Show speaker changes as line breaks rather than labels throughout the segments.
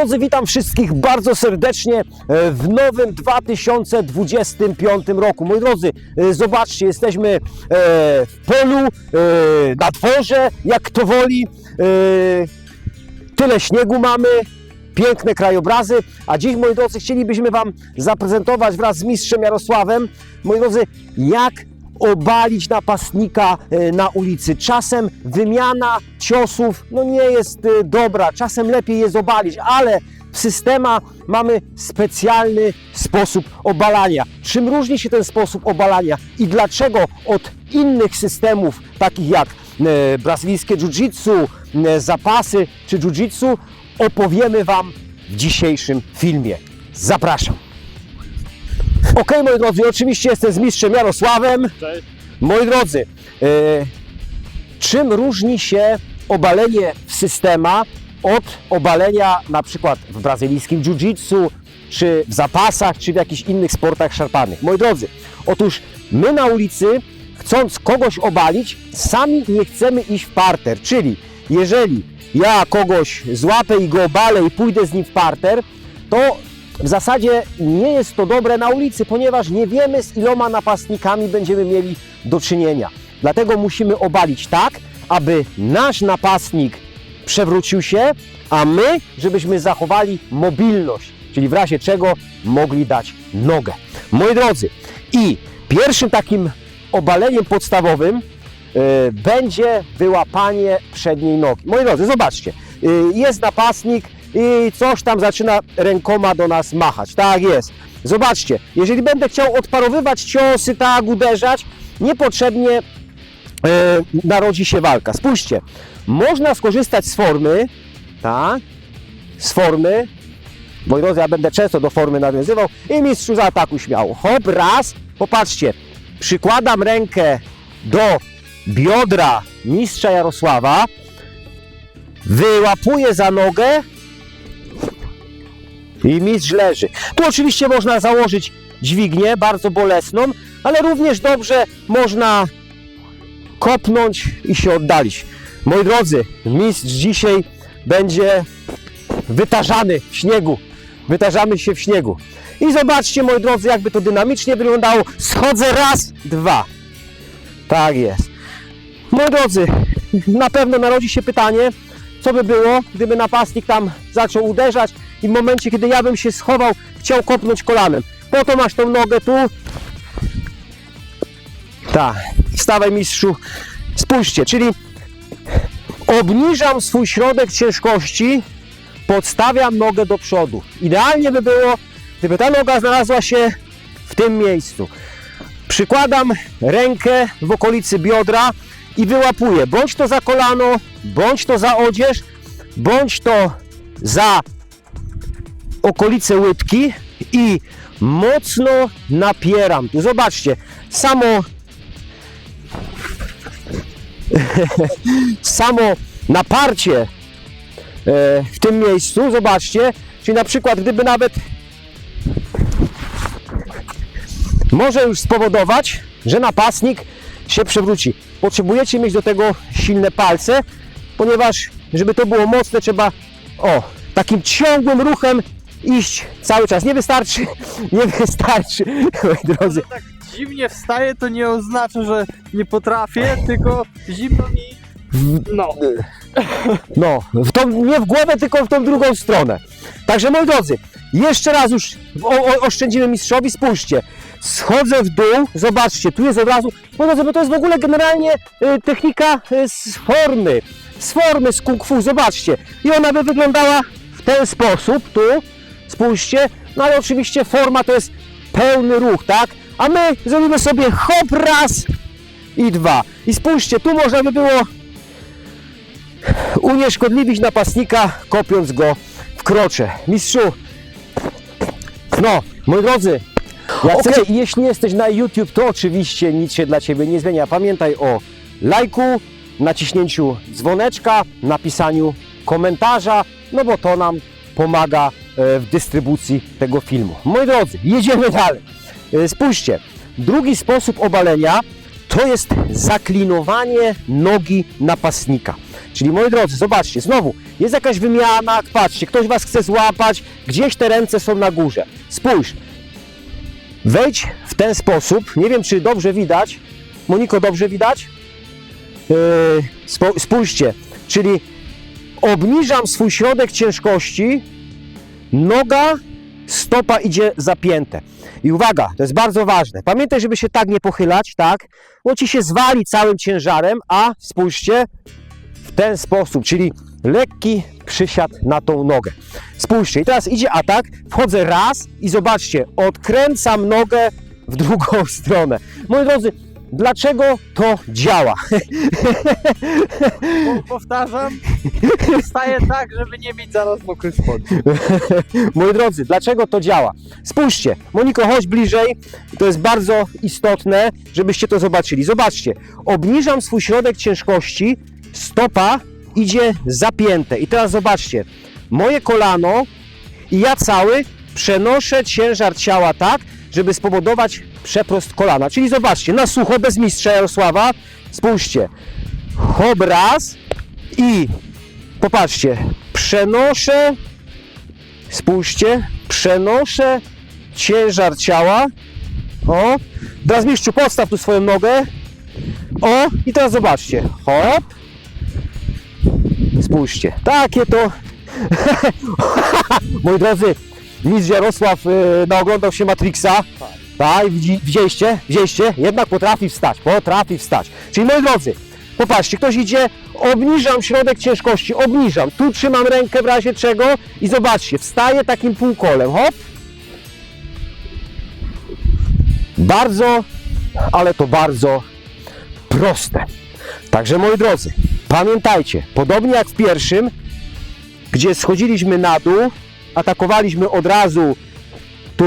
drodzy, witam wszystkich bardzo serdecznie e, w nowym 2025 roku. Moi drodzy, e, zobaczcie, jesteśmy e, w polu, na dworze, jak kto woli. Tyle śniegu mamy, piękne krajobrazy, a dziś, moi drodzy, chcielibyśmy Wam zaprezentować wraz z mistrzem Jarosławem, moi drodzy, jak obalić napastnika e, na ulicy. Czasem wymiana ciosów no nie jest e, dobra, czasem lepiej jest obalić, ale w systemach mamy specjalny sposób obalania. Czym różni się ten sposób obalania i dlaczego od innych systemów, takich jak e, brazylijskie jiu-jitsu, zapasy czy jiu-jitsu, opowiemy Wam w dzisiejszym filmie. Zapraszam. Ok, moi drodzy, oczywiście jestem z mistrzem Jarosławem.
Cześć.
Moi drodzy, e, czym różni się obalenie w systema od obalenia na przykład w brazylijskim jiu-jitsu, czy w zapasach, czy w jakichś innych sportach szarpanych? Moi drodzy, otóż my na ulicy, chcąc kogoś obalić, sami nie chcemy iść w parter, czyli jeżeli ja kogoś złapę i go obalę i pójdę z nim w parter, to w zasadzie nie jest to dobre na ulicy, ponieważ nie wiemy z iloma napastnikami będziemy mieli do czynienia. Dlatego musimy obalić tak, aby nasz napastnik przewrócił się, a my, żebyśmy zachowali mobilność, czyli w razie czego mogli dać nogę. Moi drodzy, i pierwszym takim obaleniem podstawowym e, będzie wyłapanie przedniej nogi. Moi drodzy, zobaczcie, e, jest napastnik i coś tam zaczyna rękoma do nas machać. Tak jest. Zobaczcie, jeżeli będę chciał odparowywać ciosy, tak, uderzać, niepotrzebnie e, narodzi się walka. Spójrzcie, można skorzystać z formy, tak, z formy, moi drodzy, ja będę często do formy nawiązywał i mistrzu zaatakuj śmiało. Hop, raz, popatrzcie, przykładam rękę do biodra mistrza Jarosława, wyłapuję za nogę i mistrz leży. Tu oczywiście można założyć dźwignię, bardzo bolesną, ale również dobrze można kopnąć i się oddalić. Moi drodzy, mistrz dzisiaj będzie wytarzany w śniegu. Wytarzamy się w śniegu. I zobaczcie, moi drodzy, jakby to dynamicznie wyglądało. Schodzę raz, dwa. Tak jest. Moi drodzy, na pewno narodzi się pytanie, co by było, gdyby napastnik tam zaczął uderzać i w momencie, kiedy ja bym się schował, chciał kopnąć kolanem. Po to masz tą nogę tu. Tak, wstawaj mistrzu. Spójrzcie, czyli obniżam swój środek ciężkości, podstawiam nogę do przodu. Idealnie by było, gdyby ta noga znalazła się w tym miejscu. Przykładam rękę w okolicy biodra i wyłapuję bądź to za kolano, bądź to za odzież, bądź to za okolice łydki i mocno napieram. Tu zobaczcie, samo samo naparcie e, w tym miejscu, zobaczcie, czyli na przykład gdyby nawet może już spowodować, że napastnik się przewróci. Potrzebujecie mieć do tego silne palce, ponieważ żeby to było mocne trzeba o, takim ciągłym ruchem iść cały czas. Nie wystarczy, nie wystarczy, moi drodzy.
tak dziwnie wstaję, to nie oznacza, że nie potrafię, tylko zimno mi. No.
No, w tą, nie w głowę, tylko w tą drugą stronę. Także moi drodzy, jeszcze raz już o, o, oszczędzimy mistrzowi, spójrzcie. Schodzę w dół, zobaczcie, tu jest od razu, moi drodzy, bo to jest w ogóle generalnie y, technika y, z formy, z formy, z kung fu, zobaczcie. I ona by wyglądała w ten sposób, tu, spójrzcie, no ale oczywiście forma to jest pełny ruch, tak? A my zrobimy sobie hop, raz i dwa. I spójrzcie, tu można by było unieszkodliwić napastnika, kopiąc go w krocze. Mistrzu, no, moi drodzy, jak chcecie, i jeśli jesteś na YouTube, to oczywiście nic się dla Ciebie nie zmienia. Pamiętaj o lajku, naciśnięciu dzwoneczka, napisaniu komentarza, no bo to nam pomaga w dystrybucji tego filmu. Moi drodzy, jedziemy dalej. E, Spójrzcie, drugi sposób obalenia to jest zaklinowanie nogi napastnika. Czyli moi drodzy, zobaczcie, znowu, jest jakaś wymiana, patrzcie, ktoś was chce złapać, gdzieś te ręce są na górze. Spójrz, wejdź w ten sposób, nie wiem czy dobrze widać, Moniko, dobrze widać? Spo, spójrzcie, czyli obniżam swój środek ciężkości, noga, stopa idzie zapięte. I uwaga, to jest bardzo ważne. Pamiętaj, żeby się tak nie pochylać, tak? Bo ci się zwali całym ciężarem, a spójrzcie, w ten sposób, czyli lekki przysiad na tą nogę. Spójrzcie, i teraz idzie atak, wchodzę raz i zobaczcie, odkręcam nogę w drugą stronę. Moi drodzy, dlaczego to działa?
Po, powtarzam, staję tak, żeby nie mieć zaraz mokrych spodni.
Moi drodzy, dlaczego to działa? Spójrzcie, Moniko, chodź bliżej. To jest bardzo istotne, żebyście to zobaczyli. Zobaczcie, obniżam swój środek ciężkości, stopa idzie zapięte. I teraz zobaczcie, moje kolano i ja cały przenoszę ciężar ciała tak, żeby spowodować przeprost kolana. Czyli zobaczcie, na sucho, bez mistrza Jarosława, spójrzcie, hop raz i popatrzcie, przenoszę Spójrzcie, przenoszę ciężar ciała. O, teraz mistrzu, podstaw tu swoją nogę. O, i teraz zobaczcie. Hop. Spójrzcie, takie to. Moi drodzy, mistrz Jarosław yy, no, oglądał się Matrixa. Widzi, widzieliście? Widzieliście? Jednak potrafi wstać, potrafi wstać. Czyli moi drodzy, popatrzcie, ktoś idzie, obniżam środek ciężkości, obniżam. Tu trzymam rękę w razie czego i zobaczcie, wstaję takim półkolem, hop. Bardzo, ale to bardzo proste. Także moi drodzy, pamiętajcie, podobnie jak w pierwszym, gdzie schodziliśmy na dół, atakowaliśmy od razu tu,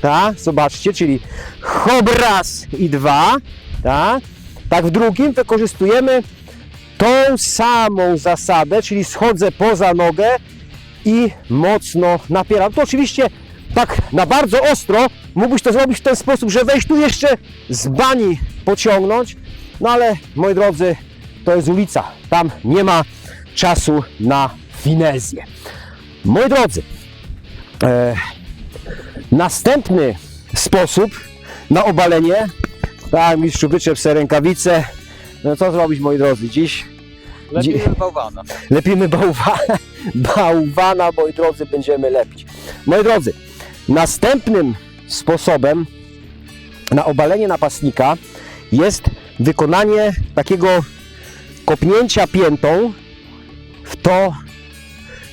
tak, zobaczcie, czyli hop raz i dwa, tak, tak w drugim wykorzystujemy tą samą zasadę, czyli schodzę poza nogę i mocno napieram. To oczywiście tak na bardzo ostro mógłbyś to zrobić w ten sposób, że wejść tu jeszcze z bani pociągnąć, no ale moi drodzy, to jest ulica, tam nie ma czasu na finezję. Moi drodzy, e, następny sposób na obalenie, tak mistrzu wyczep sobie rękawice, no co zrobić moi drodzy, dziś
Lepiej bałwana.
Lepimy bałwana, bałwana, moi drodzy, będziemy lepić. Moi drodzy, następnym sposobem na obalenie napastnika jest wykonanie takiego kopnięcia piętą w to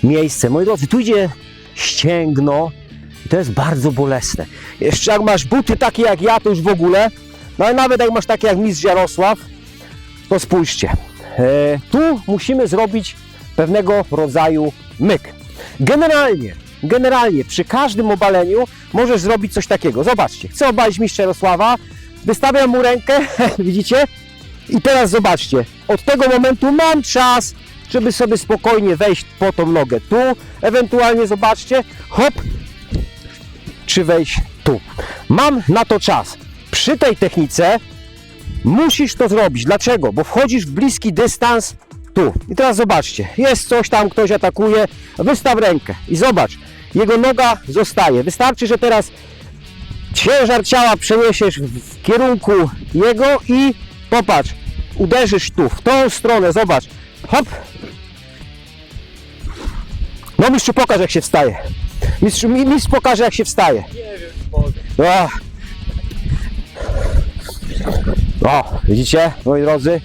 miejsce. Moi drodzy, tu idzie ścięgno i to jest bardzo bolesne. Jeszcze jak masz buty takie jak ja, to już w ogóle, no ale nawet jak masz takie jak mistrz Jarosław, to spójrzcie. E, tu musimy zrobić pewnego rodzaju myk. Generalnie, generalnie przy każdym obaleniu możesz zrobić coś takiego. Zobaczcie, chcę obalić mistrza Jarosława, wystawiam mu rękę, widzicie? I teraz zobaczcie, od tego momentu mam czas, żeby sobie spokojnie wejść po tą nogę tu, ewentualnie zobaczcie, hop, czy wejść tu. Mam na to czas. Przy tej technice Musisz to zrobić. Dlaczego? Bo wchodzisz w bliski dystans tu. I teraz zobaczcie, jest coś tam, ktoś atakuje, wystaw rękę i zobacz, jego noga zostaje. Wystarczy, że teraz ciężar ciała przeniesiesz w kierunku jego i popatrz, uderzysz tu, w tą stronę, zobacz, hop. No mistrzu, pokaż jak się wstaje. Mistrz, mi- mistrz pokaże jak się wstaje.
Nie wiem, mogę.
O. widzicie, moi drodzy,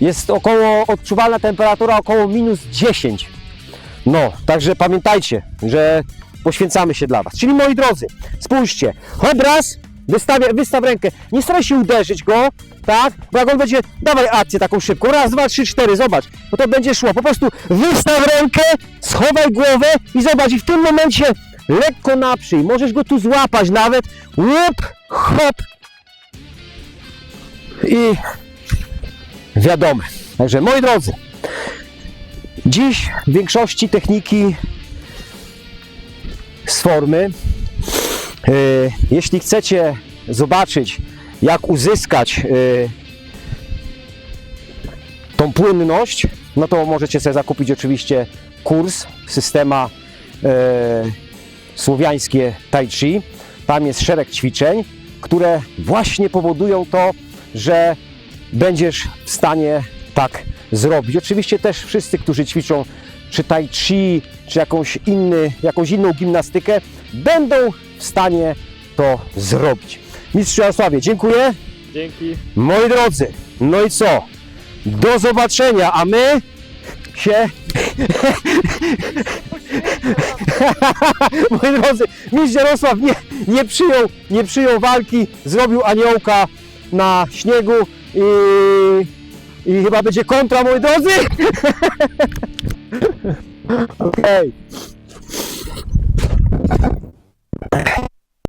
jest około, odczuwalna temperatura około minus 10. No, także pamiętajcie, że poświęcamy się dla Was. Czyli moi drodzy, spójrzcie, obraz, wystaw rękę, nie staraj się uderzyć go, tak, bo jak on będzie, dawaj akcję taką szybką, raz, dwa, trzy, cztery, zobacz, bo to będzie szło, po prostu wystaw rękę, schowaj głowę i zobacz, i w tym momencie lekko naprzyj, możesz go tu złapać nawet, łup, hop i wiadomo. Także moi drodzy, dziś w większości techniki z formy. Yy, jeśli chcecie zobaczyć, jak uzyskać yy, tą płynność, no to możecie sobie zakupić oczywiście kurs systema e, słowiańskie Tai Chi. Tam jest szereg ćwiczeń, które właśnie powodują to, że będziesz w stanie tak zrobić. Oczywiście też wszyscy, którzy ćwiczą czy tai chi, czy jakąś, inny, jakąś inną gimnastykę, będą w stanie to zrobić. Mistrzu Jarosławie, dziękuję.
Dzięki.
Moi drodzy, no i co? Do zobaczenia, a my się... Moi drodzy, mistrz Jarosław nie, nie, przyjął, nie przyjął walki, zrobił aniołka na śniegu i, i chyba będzie kontra, moi drodzy. Okej. Okay.